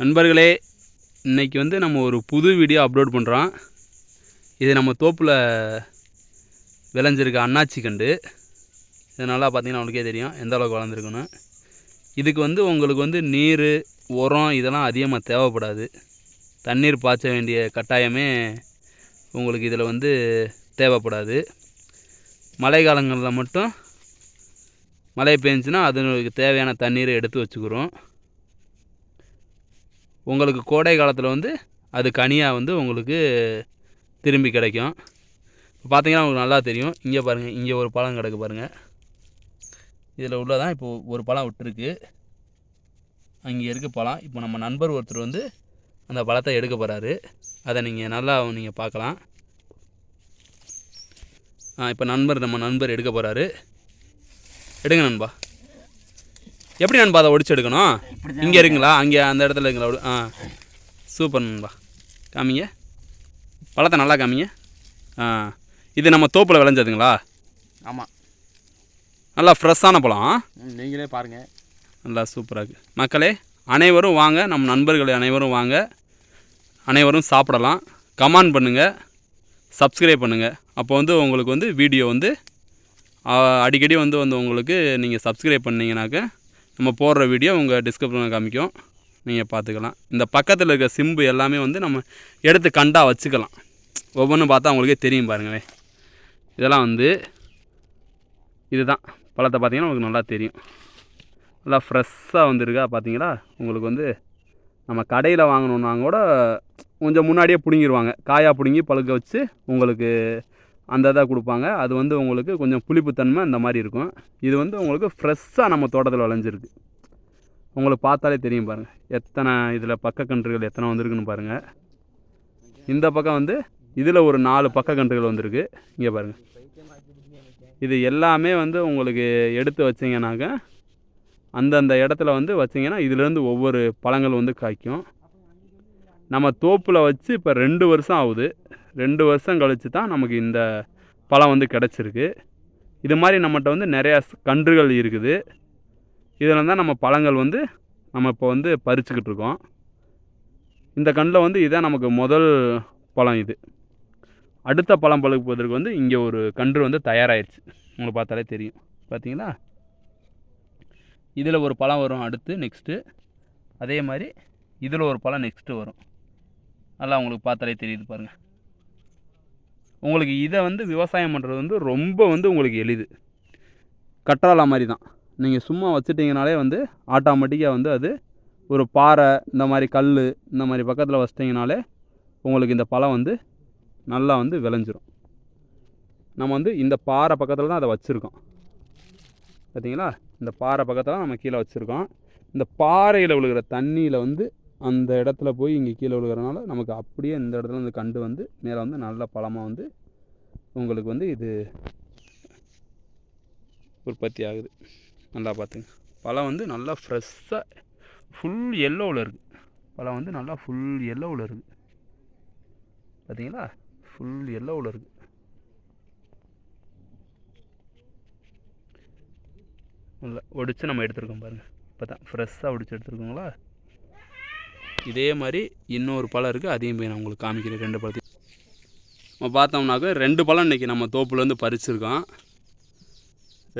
நண்பர்களே இன்னைக்கு வந்து நம்ம ஒரு புது வீடியோ அப்லோட் பண்ணுறோம் இது நம்ம தோப்பில் விளைஞ்சிருக்க அண்ணாச்சி கண்டு. இது நல்லா உங்களுக்கே தெரியும் எந்த அளவுக்கு வளர்ந்துருக்குன்னு. இதுக்கு வந்து உங்களுக்கு வந்து நீர் உரம் இதெல்லாம் அதிகமாக தேவைப்படாது. தண்ணீர் பாய்ச்ச வேண்டிய கட்டாயமே உங்களுக்கு இதில் வந்து தேவைப்படாது. மழை காலங்களில் மட்டும் மழை பெஞ்சுன்னா அதுக்கு தேவையான தண்ணீரை எடுத்து வச்சுக்கிறோம். உங்களுக்கு கோடை காலத்தில் வந்து அது கனியாக வந்து உங்களுக்கு திரும்பி கிடைக்கும். இப்போ பார்த்தீங்கன்னா உங்களுக்கு நல்லா தெரியும். இங்கே பாருங்கள் இங்கே ஒரு பழம் கிடக்கு பாருங்கள் இதில் உள்ளதான் இப்போ ஒரு பழம் விட்டுருக்கு. அங்கே இருக்க பழம். இப்போ நம்ம நண்பர் ஒருத்தர் வந்து அந்த பழத்தை எடுக்க போகிறாரு அதை நீங்கள் நல்லா நீங்கள் பார்க்கலாம். இப்போ நண்பர் நம்ம நண்பர் எடுக்க போகிறாரு எடுங்க நண்பா. எப்படி நண்பா அதை ஒடிச்சு எடுக்கணும்? இங்கே இருக்குங்களா? அங்கே அந்த இடத்துல இருக்குங்களா? ஆ. சூப்பர் நண்பா. காமிங்க. பழத்தை நல்லா காமிங்க. ஆ. இது நம்ம தோப்பில் விளைஞ்சதுங்களா? ஆமாம் நல்லா ஃப்ரெஷ்ஷான பழம் நீங்களே பாருங்கள் நல்லா சூப்பராக இருக்குது மக்களே அனைவரும் வாங்க. நம்ம நண்பர்கள் அனைவரும் வாங்க. அனைவரும் சாப்பிடலாம். கமெண்ட் பண்ணுங்கள் சப்ஸ்கிரைப் பண்ணுங்கள் அப்போ வந்து உங்களுக்கு வந்து வீடியோ வந்து அடிக்கடி வந்து வந்து உங்களுக்கு நீங்கள் சப்ஸ்கிரைப் பண்ணீங்கனாக்க நம்ம போடுற வீடியோ உங்கள் டிஸ்கிரிப்ஷனில் காமிக்கும். நீங்கள் பார்த்துக்கலாம். இந்த பக்கத்தில் இருக்க சிம்பு எல்லாமே வந்து நம்ம எடுத்து கண்டா வச்சுக்கலாம். ஒவ்வொன்றும் பார்த்தா உங்களுக்கே தெரியும் பாருங்களேன். இதெல்லாம் வந்து இதுதான். பழத்தை பார்த்தீங்கன்னா உங்களுக்கு நல்லா தெரியும். நல்லா ஃப்ரெஷ்ஷாக வந்துருக்கா பார்த்தீங்களா? உங்களுக்கு வந்து நம்ம கடையில் வாங்கணுன்னா கூட கொஞ்சம் முன்னாடியே பிடுங்கிடுவாங்க காயாக பிடுங்கி பழுக்க வச்சு உங்களுக்கு அந்த இதாக கொடுப்பாங்க. அது வந்து உங்களுக்கு கொஞ்சம் புளிப்புத்தன்மை அந்த மாதிரி இருக்கும். இது வந்து உங்களுக்கு ஃப்ரெஷ்ஷாக நம்ம தோட்டத்தில் விளைஞ்சிருக்கு. உங்களுக்கு பார்த்தாலே தெரியும் பாருங்கள் எத்தனை இதில் பக்க கன்றுகள் எத்தனை வந்திருக்குன்னு பாருங்கள் இந்த பக்கம் வந்து இதில் ஒரு நாலு பக்க கன்றுகள் வந்திருக்கு. இங்கே பாருங்கள் இது எல்லாமே வந்து உங்களுக்கு எடுத்து வச்சிங்கனாக்க அந்தந்த இடத்துல வந்து வச்சிங்கன்னா இதுலேருந்து ஒவ்வொரு பழங்கள் வந்து காய்க்கும். நம்ம தோப்பில் வச்சு இப்போ ரெண்டு வருஷம் ஆகுது. ரெண்டு வருஷம் கழித்து தான் நமக்கு இந்த பழம் வந்து கிடச்சிருக்கு. இது மாதிரி நம்மகிட்ட வந்து நிறையா ஸ்- கன்றுகள் இருக்குது. இதில் தான் நம்ம பழங்கள் வந்து நம்ம இப்போ வந்து பறிச்சுக்கிட்டு இருக்கோம். இந்த கன்றில் வந்து இதான் நமக்கு முதல் பழம் இது. அடுத்த பழம் பழுப்பதற்கு வந்து இங்கே ஒரு கன்று வந்து தயாராகிடுச்சு உங்களை பார்த்தாலே தெரியும். பார்த்தீங்களா? இதில் ஒரு பழம் வரும் அடுத்து நெக்ஸ்ட்டு அதே மாதிரி இதில் ஒரு பழம் நெக்ஸ்ட்டு வரும். நல்லா உங்களுக்கு பார்த்தாலே தெரியுது பாருங்கள் உங்களுக்கு இதை வந்து விவசாயம் பண்ணுறது வந்து ரொம்ப வந்து உங்களுக்கு எளிது. கற்றாழை மாதிரி தான் நீங்கள் சும்மா வச்சுட்டிங்கனாலே வந்து ஆட்டோமேட்டிக்காக வந்து அது ஒரு பாறை இந்த மாதிரி கல் இந்த மாதிரி பக்கத்தில் வச்சிட்டிங்கனாலே உங்களுக்கு இந்த பழம் வந்து நல்லா வந்து விளைஞ்சிரும். நம்ம வந்து இந்த பாறை பக்கத்தில் தான் அதை வச்சுருக்கோம். பார்த்தீங்களா இந்த பாறை பக்கத்தில் நம்ம கீழே வச்சுருக்கோம். இந்த பாறையில் விழுகிற தண்ணியில் வந்து அந்த இடத்துல போய் இங்கே கீழே விழுகிறனால நமக்கு அப்படியே இந்த இடத்துல இந்த கண்டு வந்து மேலே வந்து நல்ல பழமாக வந்து உங்களுக்கு வந்து இது உற்பத்தி ஆகுது. நல்லா பார்த்துங்க. பழம் வந்து நல்லா ஃப்ரெஷ்ஷாக ஃபுல் எல்லோவில் இருக்குது பழம் வந்து நல்லா ஃபுல் எல்லோவில் இருக்குது பார்த்தீங்களா? ஃபுல் எல்லோவில் இருக்குது நல்லா ஒடிச்சு நம்ம எடுத்துருக்கோம் பாருங்கள் இப்போ தான் ஃப்ரெஷ்ஷாக ஒடிச்சு எடுத்துருக்கோங்களா? இதே மாதிரி இன்னொரு பழம் இருக்குது அதையும் போய் நான் உங்களுக்கு காமிக்கிறேன். ரெண்டு பழத்தையும் நம்ம பார்த்தோம்னாக்க ரெண்டு பழம் இன்றைக்கி நம்ம தோப்புலேருந்து பறிச்சிருக்கோம்.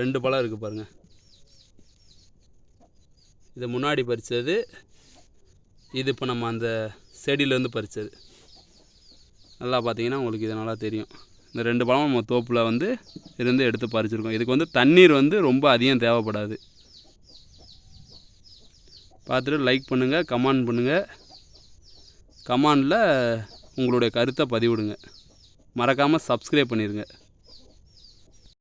ரெண்டு பழம் இருக்குது பாருங்கள் இது முன்னாடி பறித்தது இது இப்போ நம்ம அந்த செடியிலேருந்து பறித்தது நல்லா பார்த்தீங்கன்னா உங்களுக்கு இது நல்லா தெரியும். இந்த ரெண்டு பழம் நம்ம தோப்பில் வந்து இருந்து எடுத்து பறிச்சிருக்கோம். இதுக்கு வந்து தண்ணீர் வந்து ரொம்ப அதிகம் தேவைப்படாது. பார்த்துட்டு லைக் பண்ணுங்கள் கமெண்ட் பண்ணுங்கள் கமெண்டில் உங்களுடைய கருத்தை பதிவிடுங்க. மறக்காமல் சப்ஸ்கிரைப் பண்ணிடுங்க